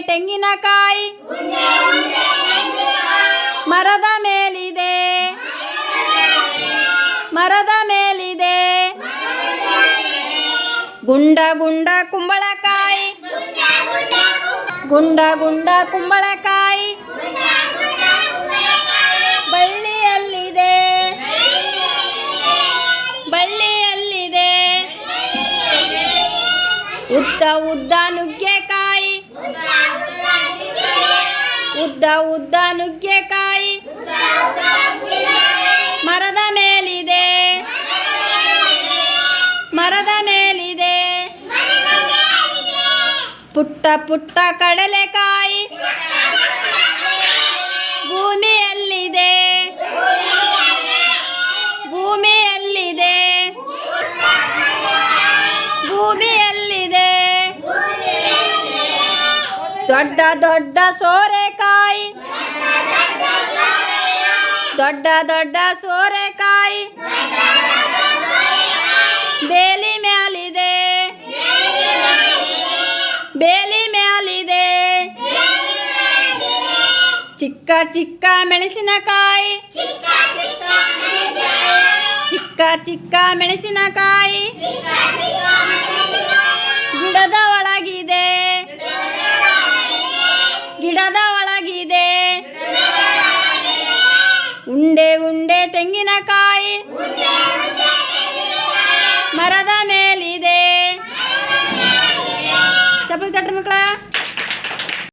ತೆಂಗಿನಕಾಯಿ. ಮರದ ಮೇಲಿದೆ. ಮರದ ಮೇಲಿದೆ. ಗುಂಡ ಗುಂಡ ಕುಂಬಳಕಾಯಿ. ಗುಂಡ ಗುಂಡ ಕುಂಬಳಕಾಯಿ. ಬಳ್ಳಿಯಲ್ಲಿದೆ. ಬಳ್ಳಿಯಲ್ಲಿದೆ. ಉದ್ದ ಉದ್ದ ನುಗ್ಗೆಕಾಯಿ. ಉದ್ದ ಉದ್ದ ನುಗ್ಗೆಕಾಯಿ ಮರದ ಮೇಲಿದೆ. ಮರದ ಮೇಲಿದೆ. ಪುಟ್ಟ ಪುಟ್ಟ ಕಡಲೆಕಾಯಿ. ದೊಡ್ಡ ದೊಡ್ಡ ಸೋರೆಕಾಯಿ ದೊಡ್ಡ ದೊಡ್ಡ ಸೋರೆಕಾಯಿ ಬೇಲಿ ಮ್ಯಾಲಿದೆ ಬೇಲಿ ಮ್ಯಾಲಿದೆ ಚಿಕ್ಕ ಚಿಕ್ಕ ಮೆಣಸಿನಕಾಯಿ ಚಿಕ್ಕ ಚಿಕ್ಕ ಮೆಣಸಿನಕಾಯಿ ತೆಂಗಿನಕಾಯಿ. ಮರದ ಮೇಲಿದೆ. ಚಪ್ಪಲಿ ತಟ್ಟ ಮಕ್ಕಳ.